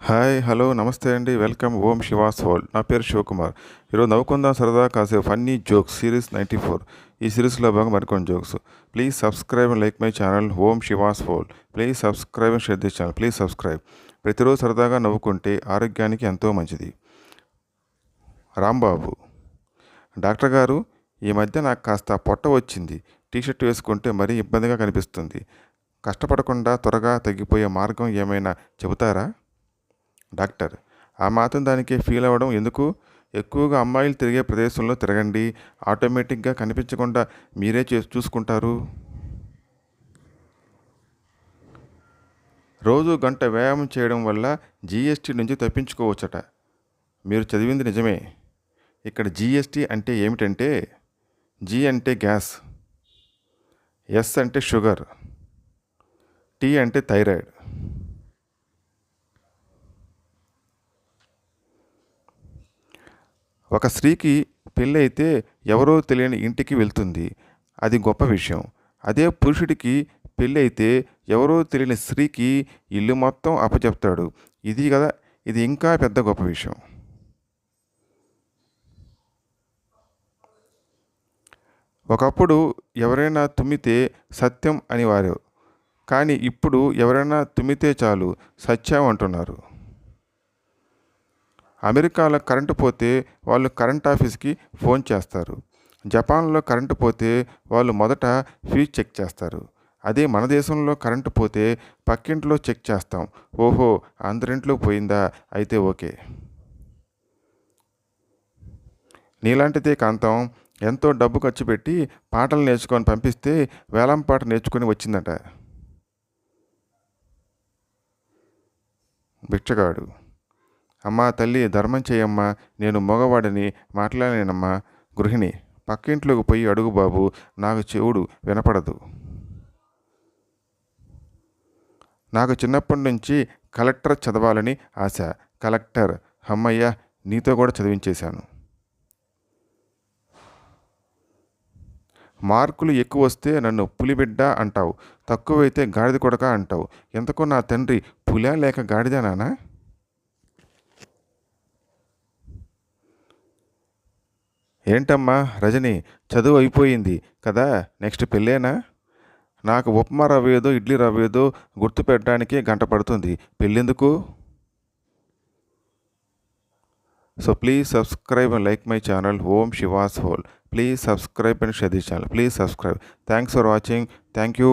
Hi hello నమస్తే అండి. Welcome. ఓం she was whole నా పేరు శివకుమార్. ఈరోజు నవ్వుకుందాం సరదా కాసే funny jokes series ninety four. ఈ సిరీస్లో భాగం మరికొన్ని jokes. Please subscribe and like my channel. Om Shivas whole please subscribe and share this channel. Please subscribe. ప్రతిరోజు సరదాగా నవ్వుకుంటే ఆరోగ్యానికి ఎంతో మంచిది. రాంబాబు. డాక్టర్ గారు ఈ మధ్య నాకు కాస్త పొట్ట వచ్చింది. టీషర్ట్ వేసుకుంటే మరీ ఇబ్బందిగా కనిపిస్తుంది. కష్టపడకుండా త్వరగా తగ్గిపోయే మార్గం ఏమైనా చెబుతారా? డాక్టర్. ఆ మాత్రం దానికి ఫీల్ అవ్వడం ఎందుకు? ఎక్కువగా అమ్మాయిలు తిరిగే ప్రదేశంలో తిరగండి. ఆటోమేటిక్గా కనిపించకుండా మీరే చే చూసుకుంటారు. రోజు గంట వ్యాయామం చేయడం వల్ల జీఎస్టీ నుంచి తప్పించుకోవచ్చట. మీరు చదివింది నిజమే. ఇక్కడ జీఎస్టీ అంటే ఏమిటంటే జీ అంటే గ్యాస్ ఎస్ అంటే షుగర్ టీ అంటే థైరాయిడ్. ఒక స్త్రీకి పెళ్ళైతే ఎవరో తెలియని ఇంటికి వెళ్తుంది. అది గొప్ప విషయం. అదే పురుషుడికి పెళ్ళైతే ఎవరో తెలియని స్త్రీకి ఇల్లు మొత్తం అప్పచెప్తాడు. ఇది కదా ఇది ఇంకా పెద్ద గొప్ప విషయం. ఒకప్పుడు ఎవరైనా తుమ్మితే సత్యం అనేవారు కానీ ఇప్పుడు ఎవరైనా తుమ్మితే చాలు సత్యం అంటున్నారు. అమెరికాలో కరెంటు పోతే వాళ్ళు కరెంట్ ఆఫీస్కి ఫోన్ చేస్తారు. జపాన్లో కరెంటు పోతే వాళ్ళు మొదట ఫ్యూజ్ చెక్ చేస్తారు. అదే మన దేశంలో కరెంటు పోతే పక్కింట్లో చెక్ చేస్తాం. ఓహో అందరింట్లో పోయిందా? అయితే ఓకే. నీలాంటిదే కాంతం. ఎంతో డబ్బు ఖర్చు పెట్టి పాటలు నేర్చుకొని పంపిస్తే వేలం పాట నేర్చుకొని వచ్చిందట. భిక్షగాడు. అమ్మా తల్లి ధర్మం చేయమ్మా నేను మగవాడిని మాట్లాడలేనమ్మా. గృహిణి పక్కింట్లోకి పోయి అడుగు బాబు నాకు చెవుడు వినపడదు. నాకు చిన్నప్పటి నుంచి కలెక్టర్ చదవాలని ఆశ. కలెక్టర్ అమ్మయ్య నీతో కూడా చదివించేశాను. మార్కులు ఎక్కువ వస్తే నన్ను పులిబిడ్డ అంటావు. తక్కువైతే గాడిద కొడక అంటావు. ఎంతకో నా తండ్రి పులా లేక గాడిదా ఏంటమ్మా రజని చదువు అయిపోయింది కదా నెక్స్ట్ పెళ్ళేనా? నాకు ఉప్మా రవ్వ ఏదో ఇడ్లీ రవ్వ ఏదో గుర్తు పెట్టడానికి గంట పడుతుంది. పెళ్ళెందుకు? So please subscribe and like my channel Om Shivas whole please subscribe and share channel please subscribe thanks for watching thank you